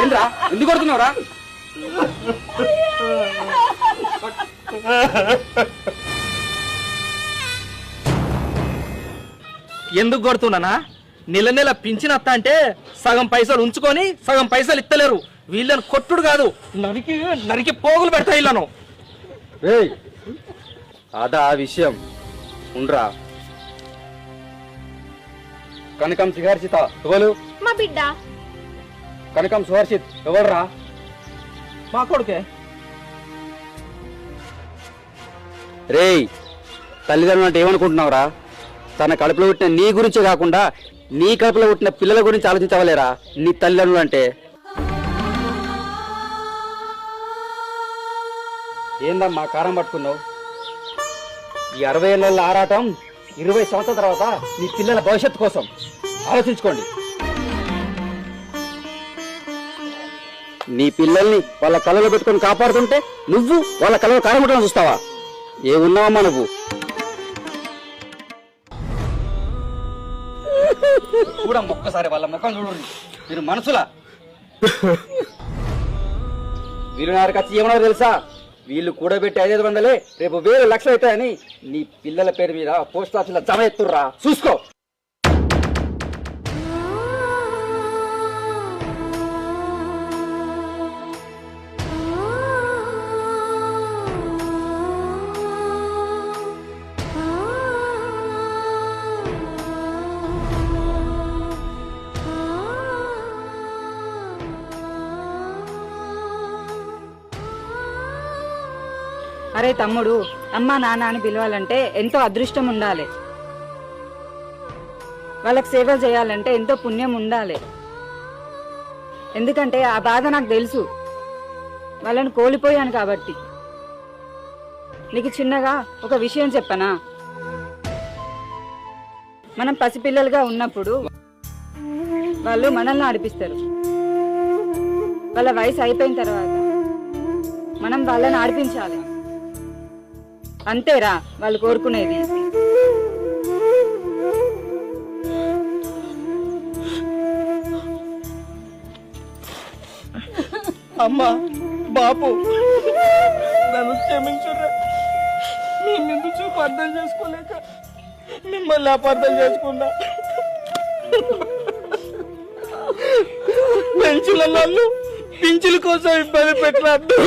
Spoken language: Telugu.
ఏంట్రా? ఎందుకు కొడుతున్నావురా? ఎందుకు కొడుతున్నానా? నెల నెల పింఛన్ అత్త అంటే సగం పైసలు ఉంచుకొని సగం పైసలు ఇత్తలేరు. వీళ్ళని కొట్టుడు కాదు నరికి నరికి పోగులు పెడతా వీళ్ళను. రేయ్ అదా ఆ విషయం. ఉండ్రా. కనకం సుహర్షిత ఎవరు? మా బిడ్డ. కనకం సుహర్షిత్ ఎవర్రా? మా కొడుకే. రేయ్ తల్లిదండ్రులు అంటే ఏమనుకుంటున్నావురా? తన కడుపులో పుట్టిన నీ గురించే కాకుండా నీ కడుపులో పుట్టిన పిల్లల గురించి ఆలోచించవలేరా? నీ తల్లిదండ్రులు అంటే? ఏందమ్మా కారం పట్టుకున్నావు? ఈ అరవై ఏళ్ళ ఆరాటం ఇరవై సంవత్సరాల తర్వాత నీ పిల్లల భవిష్యత్తు కోసం ఆలోచించుకోండి. నీ పిల్లల్ని వాళ్ళ కళలో పెట్టుకొని కాపాడుతుంటే నువ్వు వాళ్ళ కళలో కారం పట్టుకొని చూస్తావా? ఏమున్నావమ్మా నువ్వు? కూడా ఒక్కసారి వాళ్ళ ముఖం చూడండి మీరు మనసులా? వీరు నారికి వచ్చి ఏమన్నా తెలుసా? వీళ్ళు కూడబెట్టి ఐదు వందలే. రేపు వేరే లక్షలు అవుతాయని నీ పిల్లల పేరు మీద పోస్ట్ ఆఫీస్లో జమ ఎత్తుర్రా. చూసుకో. అరే తమ్ముడు అమ్మా నాన్న అని పిలవాలంటే ఎంతో అదృష్టం ఉండాలి. వాళ్ళకి సేవ చేయాలంటే ఎంతో పుణ్యం ఉండాలి. ఎందుకంటే ఆ బాధ నాకు తెలుసు. వాళ్ళని కోల్పోయాను కాబట్టి. నీకు చిన్నగా ఒక విషయం చెప్పనా? మనం పసిపిల్లలుగా ఉన్నప్పుడు వాళ్ళు మనల్ని ఆడిపిస్తారు. వాళ్ళ వయసు అయిపోయిన తర్వాత మనం వాళ్ళని ఆడిపించాలి. అంతేరా వాళ్ళు కోరుకునేది. అమ్మా బాపు నన్ను క్షమించురా మీ ముందు చూపు అర్థం చేసుకోలేక మిమ్మల్ని అపార్థం చేసుకున్నా. పెంచుల నన్ను పింఛుల కోసం ఇబ్బంది పెట్టిన అర్థం